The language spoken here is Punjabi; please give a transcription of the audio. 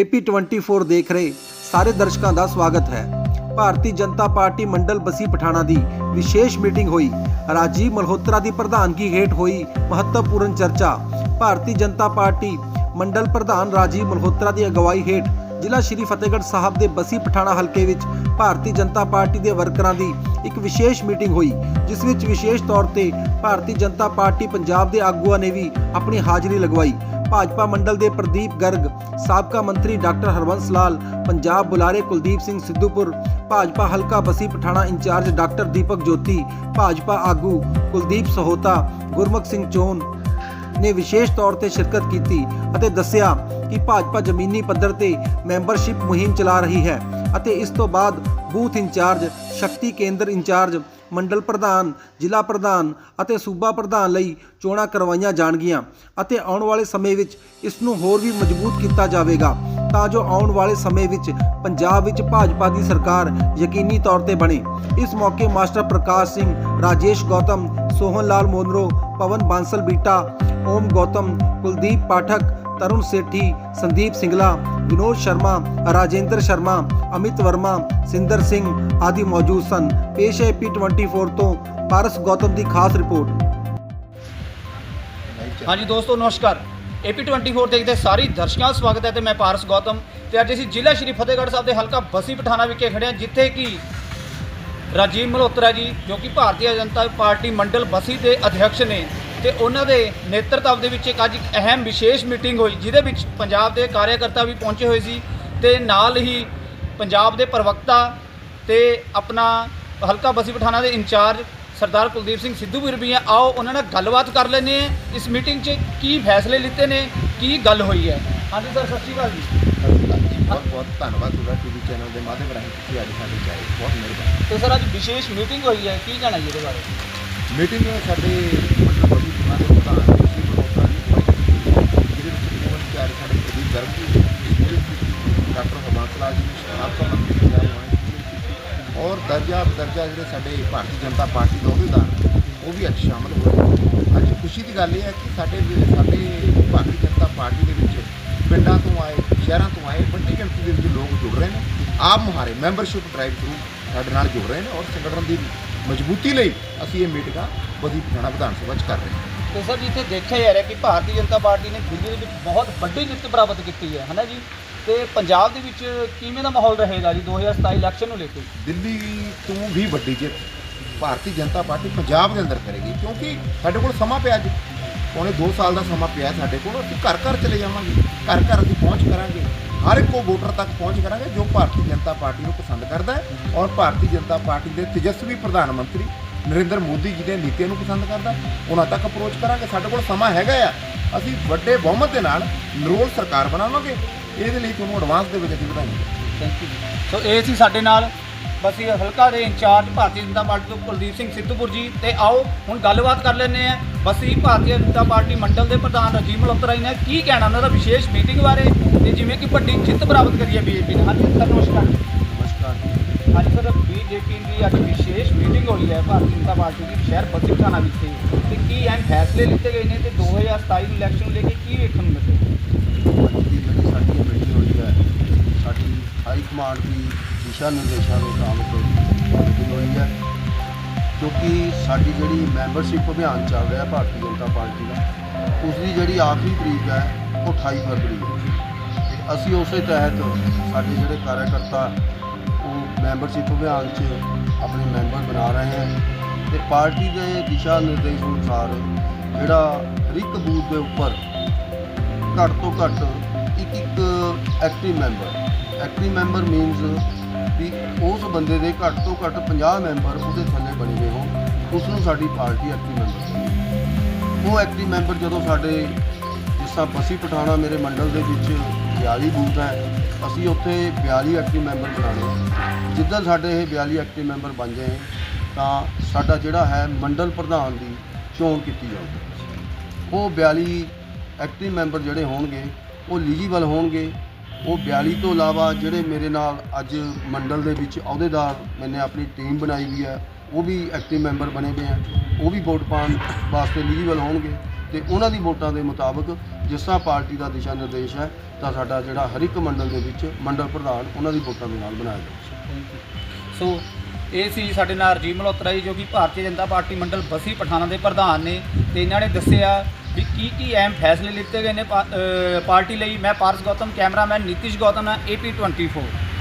AP24 ਦੇਖ ਰਹੇ ਸਾਰੇ ਦਰਸ਼ਕਾਂ ਦਾ ਸਵਾਗਤ ਹੈ। ਭਾਰਤੀ ਜਨਤਾ ਪਾਰਟੀ ਮੰਡਲ ਬਸੀ ਪਠਾਣਾ ਦੀ ਵਿਸ਼ੇਸ਼ ਮੀਟਿੰਗ ਹੋਈ। ਰਾਜੀਵ ਮਲਹੋਤਰਾ ਦੀ ਪ੍ਰਧਾਨਗੀ ਹੇਠ ਹੋਈ ਮਹੱਤਵਪੂਰਨ ਚਰਚਾ। ਭਾਰਤੀ ਜਨਤਾ ਪਾਰਟੀ ਮੰਡਲ ਪ੍ਰਧਾਨ ਰਾਜੀਵ ਮਲਹੋਤਰਾ ਦੀ ਅਗਵਾਈ ਹੇਠ ਜ਼ਿਲ੍ਹਾ ਸ਼੍ਰੀ ਫਤਿਹਗੜ੍ਹ ਸਾਹਿਬ ਦੇ ਬਸੀ ਪਠਾਣਾ ਹਲਕੇ ਵਿੱਚ ਭਾਰਤੀ ਜਨਤਾ ਪਾਰਟੀ ਦੇ ਵਰਕਰਾਂ ਦੀ ਇੱਕ ਵਿਸ਼ੇਸ਼ ਮੀਟਿੰਗ ਹੋਈ, ਜਿਸ ਵਿੱਚ ਵਿਸ਼ੇਸ਼ ਤੌਰ ਤੇ ਭਾਰਤੀ ਜਨਤਾ ਪਾਰਟੀ ਪੰਜਾਬ ਦੇ ਆਗੂਆਂ ਨੇ ਵੀ ਆਪਣੀ ਹਾਜ਼ਰੀ ਲਗਵਾਈ। ਭਾਜਪਾ ਮੰਡਲ ਦੇ ਪ੍ਰਦੀਪ ਗਰਗ, ਸਾਬਕਾ ਮੰਤਰੀ ਡਾਕਟਰ ਹਰਵੰਸ ਲਾਲ, ਪੰਜਾਬ ਬੁਲਾਰੇ ਕੁਲਦੀਪ ਸਿੰਘ ਸਿੱਧੂਪੁਰ, ਭਾਜਪਾ ਹਲਕਾ ਬਸੀ ਪਠਾਣਾ ਇੰਚਾਰਜ ਡਾਕਟਰ ਦੀਪਕ ਜੋਤੀ, ਭਾਜਪਾ ਆਗੂ ਕੁਲਦੀਪ ਸਹੋਤਾ, ਗੁਰਮੁਖ ਸਿੰਘ ਚੋਨ ਨੇ ਵਿਸ਼ੇਸ਼ ਤੌਰ ਤੇ ਸ਼ਿਰਕਤ ਕੀਤੀ ਅਤੇ ਦੱਸਿਆ ਕਿ ਭਾਜਪਾ ਜ਼ਮੀਨੀ ਪੱਧਰ ਤੇ ਮੈਂਬਰਸ਼ਿਪ ਮੁਹਿੰਮ ਚਲਾ ਰਹੀ ਹੈ ਅਤੇ ਇਸ ਤੋਂ ਬਾਅਦ ਬੂਥ ਇੰਚਾਰਜ, ਸ਼ਕਤੀ ਕੇਂਦਰ ਇੰਚਾਰਜ, ਮੰਡਲ ਪ੍ਰਧਾਨ, ਜ਼ਿਲ੍ਹਾ ਪ੍ਰਧਾਨ ਅਤੇ ਸੂਬਾ ਪ੍ਰਧਾਨ ਲਈ ਚੋਣਾਂ ਕਰਵਾਈਆਂ ਜਾਣਗੀਆਂ ਅਤੇ ਆਉਣ ਵਾਲੇ ਸਮੇਂ ਵਿੱਚ ਇਸ ਨੂੰ ਹੋਰ ਵੀ ਮਜ਼ਬੂਤ ਕੀਤਾ ਜਾਵੇਗਾ। ਤਾਂ ਜੋ ਆਉਣ ਵਾਲੇ ਸਮੇਂ ਵਿੱਚ ਪੰਜਾਬ ਵਿੱਚ ਭਾਜਪਾ ਦੀ ਸਰਕਾਰ ਯਕੀਨੀ ਤੌਰ ਤੇ ਬਣੇ। ਇਸ ਮੌਕੇ ਮਾਸਟਰ ਪ੍ਰਕਾਸ਼ ਸਿੰਘ, ਰਾਜੇਸ਼ ਗੌਤਮ ਸੋਹਨ ਲਾਲ ਮੋਨਰੋ, ਪਵਨ ਬਾਂਸਲ ਬੀਟਾ ਓਮ ਗੌਤਮ ਕੁਲਦੀਪ ਪਾਠਕ ਤਰੁਣ ਸੇਠੀ ਸੰਦੀਪ ਸਿੰਗਲਾ ਵਿਨੋਦ ਸ਼ਰਮਾ ਰਾਜੇਂਦਰ ਸ਼ਰਮਾ ਅਮਿਤ ਵਰਮਾ ਸਿੰਦਰ ਸਿੰਘ ਆਦਿ ਮੌਜੂਦ ਸਨ ਪੇਸ਼ ਹੈ P24 ਤੋਂ ਪਾਰਸ ਗੌਤਮ ਦੀ ਖਾਸ ਰਿਪੋਰਟ ਹਾਂਜੀ ਦੋਸਤੋ ਨਮਸਕਾਰ AP24 ਦੇਖਦੇ ਸਾਰੇ ਦਰਸ਼ਕਾਂ ਦਾ ਸਵਾਗਤ ਹੈ ਤੇ ਮੈਂ ਪਾਰਸ ਗੌਤਮ ਤੇ ਅੱਜ ਅਸੀਂ ਜ਼ਿਲ੍ਹਾ ਸ਼੍ਰੀ ਫਤਿਹਗੜ੍ਹ ਸਾਹਿਬ ਦੇ ਹਲਕਾ ਬਸੀ ਪਠਾਣਾ ਵਿਖੇ ਖੜੇ ਹਾਂ ਜਿੱਥੇ ਕਿ ਰਾਜੀਵ ਮਲਹੋਤਰਾ ਜੀ ਜੋ ਕਿ ਭਾਰਤੀ ਜਨਤਾ ਪਾਰਟੀ ਮੰਡਲ ਬਸੀ ਦੇ ਅਧਿਕਸ਼ ਨੇ ਤੇ ਉਹਨਾਂ ਦੇ ਨੇਤਰਤਵ ਦੇ ਵਿੱਚ ਇੱਕ ਅੱਜ ਇੱਕ ਅਹਿਮ ਵਿਸ਼ੇਸ਼ ਮੀਟਿੰਗ ਹੋਈ ਜਿਹਦੇ ਵਿੱਚ ਪੰਜਾਬ ਦੇ ਕਾਰਜਕਰਤਾ ਵੀ ਪਹੁੰਚੇ ਹੋਏ ਸੀ ਤੇ ਨਾਲ ਹੀ ਪੰਜਾਬ ਦੇ ਪ੍ਰਵਕਤਾ ਤੇ ਆਪਣਾ ਹਲਕਾ ਬਸੀ ਪਠਾਣਾ ਦੇ ਇੰਚਾਰਜ ਸਰਦਾਰ ਕੁਲਦੀਪ ਸਿੰਘ ਸਿੱਧੂ ਵੀਰ ਵੀ ਹੈ ਆਓ ਉਹਨਾਂ ਨਾਲ ਗੱਲਬਾਤ ਕਰ ਲੈਂਦੇ ਹਾਂ। ਇਸ ਮੀਟਿੰਗ 'ਚ ਕੀ ਫੈਸਲੇ ਲਿੱਤੇ ਨੇ ਕੀ ਗੱਲ ਹੋਈ ਹੈ? ਹਾਂਜੀ ਸਰ ਸਤਿ ਸ਼੍ਰੀ ਅਕਾਲ ਜੀ। ਬਹੁਤ ਬਹੁਤ ਧੰਨਵਾਦ ਤੁਹਾਡਾ ਟੀਵੀ ਚੈਨਲ ਦੇ ਮਾਧਿਅਮ ਰਾਹੀਂ ਤੁਸੀਂ ਅੱਜ ਸਾਡੇ ਚ ਆਏ। ਬਹੁਤ ਮਿਹਰਬਾਨੀ। ਤੇ ਸਰ ਅੱਜ ਵਿਸ਼ੇਸ਼ ਮੀਟਿੰਗ ਹੋਈ ਹੈ ਕੀ ਕਹਿਣਾ ਜੀ ਇਹਦੇ ਬਾਰੇ? ਮੀਟਿੰਗ ਸਾਡੇ ਮੰਡਲ ਬੜੀ ਬਣਾ ਦੇ ਪ੍ਰਧਾਨ ਜੀ ਮਨੋਤਰਾ ਜੀ ਜਿਹਦੇ ਵਿੱਚ ਕੋਵਨ ਚਾਰ ਸਾਡੇ ਪ੍ਰਦੀਪ ਗਰਗ ਜੀ ਡਾਕਟਰ ਹਰਬੰਸਲਾ ਜੀ ਸਾਬਕਾ ਮੰਤਰੀ ਪੰਜਾਬ ਔਰ ਦਰਜਾ ਬਦਰਜਾ ਜਿਹੜੇ ਸਾਡੇ ਭਾਰਤੀ ਜਨਤਾ ਪਾਰਟੀ ਦੇ ਅਹੁਦੇਦਾਰ ਉਹ ਵੀ ਅੱਜ ਸ਼ਾਮਲ ਹੋਏ ਅੱਜ ਖੁਸ਼ੀ ਦੀ ਗੱਲ ਇਹ ਹੈ ਕਿ ਸਾਡੇ ਸਾਡੇ ਭਾਰਤੀ ਜਨਤਾ ਪਾਰਟੀ ਦੇ ਵਿੱਚ ਪਿੰਡਾਂ ਤੋਂ ਆਏ, ਸ਼ਹਿਰਾਂ ਤੋਂ ਆਏ, ਵੱਡੀ ਗਿਣਤੀ ਦੇ ਵਿੱਚ ਲੋਕ ਜੁੜ ਰਹੇ ਨੇ। ਆਪ ਮੁਹਾਰੇ ਮੈਂਬਰਸ਼ਿਪ ਡਰਾਈਵ ਥਰੂ ਸਾਡੇ ਨਾਲ ਜੁੜ ਰਹੇ ਨੇ ਔਰ ਸੰਗਠਨ ਦੀ ਮਜ਼ਬੂਤੀ ਲਈ ਅਸੀਂ ਇਹ ਮੀਟਿੰਗਾਂ ਵਧੀ ਪਠਾਣਾ ਵਿਧਾਨ ਸਭਾ 'ਚ ਕਰ ਰਹੇ ਹਾਂ। ਤੇ ਸਰ ਜਿੱਥੇ ਦੇਖਿਆ ਜਾ ਰਿਹਾ ਕਿ ਭਾਰਤੀ ਜਨਤਾ ਪਾਰਟੀ ਨੇ ਦਿੱਲੀ ਦੇ ਵਿੱਚ ਬਹੁਤ ਵੱਡੀ ਜਿੱਤ ਪ੍ਰਾਪਤ ਕੀਤੀ ਹੈ ਹਨਾ ਜੀ? ਤੇ ਪੰਜਾਬ ਦੇ ਵਿੱਚ ਕਿਵੇਂ ਦਾ ਮਾਹੌਲ ਰਹੇਗਾ ਜੀ 2027 ਇਲੈਕਸ਼ਨ ਨੂੰ ਲੈ ਕੇ? ਦਿੱਲੀ ਤੋਂ ਵੀ ਵੱਡੀ ਜਿੱਤ ਭਾਰਤੀ ਜਨਤਾ ਪਾਰਟੀ ਪੰਜਾਬ ਦੇ ਅੰਦਰ ਕਰੇਗੀ ਕਿਉਂਕਿ ਸਾਡੇ ਕੋਲ ਸਮਾਂ ਪਿਆ ਅੱਜ ਪੌਣੇ 2 ਸਾਲ ਦਾ ਸਮਾਂ ਪਿਆ ਸਾਡੇ ਕੋਲ ਅਸੀਂ ਘਰ ਘਰ ਚਲੇ ਜਾਵਾਂਗੇ। ਘਰ ਘਰ ਅਸੀਂ ਪਹੁੰਚ ਕਰਾਂਗੇ। ਹਰ ਇੱਕੋ ਵੋਟਰ ਤੱਕ ਪਹੁੰਚ ਕਰਾਂਗੇ ਜੋ ਭਾਰਤੀ ਜਨਤਾ ਪਾਰਟੀ ਨੂੰ ਪਸੰਦ ਕਰਦਾ ਹੈ ਔਰ ਭਾਰਤੀ ਜਨਤਾ ਪਾਰਟੀ ਦੇ ਤੇਜਸਵੀ ਪ੍ਰਧਾਨ ਮੰਤਰੀ ਨਰਿੰਦਰ ਮੋਦੀ ਜੀ ਦੇ ਨੀਤੀਆਂ ਨੂੰ ਪਸੰਦ ਕਰਦਾ ਉਹਨਾਂ ਤੱਕ ਅਪਰੋਚ ਕਰਾਂਗੇ। ਸਾਡੇ ਕੋਲ ਸਮਾਂ ਹੈਗਾ ਆ। ਅਸੀਂ ਵੱਡੇ ਬਹੁਮਤ ਦੇ ਨਾਲ ਨਿਰੋਲ ਸਰਕਾਰ ਬਣਾਵਾਂਗੇ। ਇਹਦੇ ਲਈ ਤੁਹਾਨੂੰ ਐਡਵਾਂਸ ਦੇ ਵਿੱਚ ਅਸੀਂ ਵਧਾਈ ਥੈਂਕ ਯੂ ਸੋ ਇਹ ਸੀ ਸਾਡੇ ਨਾਲ ਬਸੀ ਹਲਕਾ ਦੇ ਇੰਚਾਰਜ ਭਾਰਤੀ ਜਨਤਾ ਪਾਰਟੀ ਤੋਂ ਕੁਲਦੀਪ ਸਿੰਘ ਸਿੱਧੂਪੁਰ ਜੀ ਤੇ ਆਓ ਹੁਣ ਗੱਲਬਾਤ ਕਰ ਲੈਂਦੇ ਆ ਬਸੀ ਭਾਰਤੀ ਜਨਤਾ ਪਾਰਟੀ ਮੰਡਲ ਦੇ ਪ੍ਰਧਾਨ ਰਾਜੀਵ ਮਲਹੋਤਰਾ ਜੀ ਨੇ ਕੀ ਕਹਿਣਾ ਉਹਨਾਂ ਦਾ ਵਿਸ਼ੇਸ਼ ਮੀਟਿੰਗ ਬਾਰੇ ਤੇ ਜਿਵੇਂ ਕਿ ਵੱਡੀ ਜਿੱਤ ਪ੍ਰਾਪਤ ਕਰੀ ਹੈ ਬੀਜੇਪੀ ਨੇ। ਹਾਂਜੀ ਸਰ ਨਮਸਕਾਰ। ਨਮਸਕਾਰ ਅੱਜ ਸਰ ਬੀਜੇਪੀ ਦੀ ਅੱਜ ਵਿਸ਼ੇਸ਼ ਮੀਟਿੰਗ ਹੋਈ ਹੈ ਭਾਰਤੀ ਜਨਤਾ ਪਾਰਟੀ ਦੀ ਸ਼ਹਿਰ ਬਸੀ ਪਠਾਣਾ ਵਿਖੇ। ਤੇ ਕੀ ਐਨ ਫੈਸਲੇ ਲਿੱਤੇ ਗਏ ਨੇ ਤੇ 2027 ਨੂੰ ਇਲੈਕਸ਼ਨ ਲੈ ਕੇ ਕੀ ਵੇਖਣ ਨੂੰ ਜਿਹੜੀ ਸਾਡੀ ਮੀਟਿੰਗ ਹੋਈ ਸਾਡੀ ਹਾਈ ਕਮਾਂਡ ਦੀ ਦਿਸ਼ਾ ਨਿਰਦੇਸ਼ਾਂ ਦੇ ਮੁਤਾਬਕ ਮੀਟਿੰਗ ਹੋਈ ਹੈ। ਕਿਉਂਕਿ ਸਾਡੀ ਜਿਹੜੀ ਮੈਂਬਰਸ਼ਿਪ ਅਭਿਆਨ ਚੱਲ ਰਿਹਾ ਭਾਰਤੀ ਜਨਤਾ ਪਾਰਟੀ ਦਾ ਉਸ ਦੀ ਜਿਹੜੀ ਆਖਰੀ ਤਰੀਕ ਹੈ, ਉਹ 28 ਫਰਵਰੀ ਹੈ। ਤੇ ਅਸੀਂ ਉਸੇ ਤਹਿਤ ਸਾਡੇ ਜਿਹੜੇ ਕਾਰਜਕਰਤਾ ਉਹ ਮੈਂਬਰਸ਼ਿਪ ਅਭਿਆਨ 'ਚ ਆਪਣੇ ਮੈਂਬਰ ਬਣਾ ਰਹੇ ਹਨ ਤੇ ਪਾਰਟੀ ਦੇ ਦਿਸ਼ਾ ਨਿਰਦੇਸ਼ ਅਨੁਸਾਰ ਜਿਹੜਾ ਹਰ ਇੱਕ ਬੂਥ ਦੇ ਉੱਪਰ ਘੱਟ ਤੋਂ ਘੱਟ ਇੱਕ ਇੱਕ active member active member means ਵੀ ਉਸ ਬੰਦੇ ਦੇ ਘੱਟ ਤੋਂ ਘੱਟ 50 ਮੈਂਬਰ ਉਹਦੇ ਥੱਲੇ ਬਣੇ ਹੋਏ ਹੋ ਉਸ ਨੂੰ ਸਾਡੀ ਪਾਰਟੀ ਐਕਟਿਵ ਮੈਂਬਰ ਉਹ ਐਕਟਿਵ ਮੈਂਬਰ ਜਦੋਂ ਸਾਡੇ ਜਿਸ ਤਰ੍ਹਾਂ ਬਸੀ ਪਠਾਣਾ ਮੇਰੇ ਮੰਡਲ ਦੇ ਵਿੱਚ 42 ਬੂਥ ਹੈ, ਅਸੀਂ ਉੱਥੇ 42 ਐਕਟਿਵ ਮੈਂਬਰ ਬਣਾਉਣੇ ਜਿੱਦਾਂ ਸਾਡੇ ਇਹ 42 ਐਕਟਿਵ ਮੈਂਬਰ ਬਣ ਜਾਏ, ਤਾਂ ਸਾਡਾ ਜਿਹੜਾ ਹੈ ਮੰਡਲ ਪ੍ਰਧਾਨ ਦੀ ਚੋਣ ਕੀਤੀ ਜਾਊਗੀ। ਉਹ 42 ਐਕਟਿਵ ਮੈਂਬਰ ਜਿਹੜੇ ਹੋਣਗੇ, ਉਹ ਐਲੀਜੀਬਲ ਹੋਣਗੇ। ਉਹ 42 ਤੋਂ ਇਲਾਵਾ ਜਿਹੜੇ ਮੇਰੇ ਨਾਲ ਅੱਜ ਮੰਡਲ ਦੇ ਵਿੱਚ ਅਹੁਦੇਦਾਰ ਮੈਨੇ ਆਪਣੀ ਟੀਮ ਬਣਾਈ ਵੀ ਹੈ, ਉਹ ਵੀ ਐਕਟਿਵ ਮੈਂਬਰ ਬਣੇ ਹੋਏ ਆ, ਉਹ ਵੀ ਵੋਟ ਪਾਉਣ ਵਾਸਤੇ ਐਲੀਜੀਬਲ ਹੋਣਗੇ ਤੇ ਉਹਨਾਂ ਦੀ ਵੋਟਾਂ ਦੇ ਮੁਤਾਬਕ ਜਿਸ ਤਰ੍ਹਾਂ ਪਾਰਟੀ ਦਾ ਦਿਸ਼ਾ ਨਿਰਦੇਸ਼ ਹੈ, ਤਾਂ ਸਾਡਾ ਜਿਹੜਾ ਹਰ ਇੱਕ ਮੰਡਲ ਦੇ ਵਿੱਚ ਮੰਡਲ ਪ੍ਰਧਾਨ ਉਹਨਾਂ ਦੀ ਵੋਟਾਂ ਦੇ ਨਾਲ ਬਣਾਇਆ ਜਾਊਗਾ। ਸੋ ਇਹ ਸੀ ਸਾਡੇ ਨਾਲ ਰਜੀਵ ਮਲਹੋਤਰਾ ਜੀ ਜੋ ਕਿ ਭਾਰਤੀ ਜਨਤਾ ਪਾਰਟੀ ਮੰਡਲ ਬਸੀ ਪਠਾਣਾ ਦੇ ਪ੍ਰਧਾਨ ਨੇ ਤੇ ਇਹਨਾਂ ਨੇ ਦੱਸਿਆ ਵੀ ਕੀ ਕੀ ਅਹਿਮ ਫੈਸਲੇ ਲਿੱਤੇ ਗਏ ਨੇ ਪਾ- ਅ, ਪਾਰਟੀ ਲਈ? ਮੈਂ ਪਾਰਸ ਗੌਤਮ ਕੈਮਰਾਮੈਨ ਨੀਤਿਸ਼ ਗੌਤਮ ਨਾਲ AP24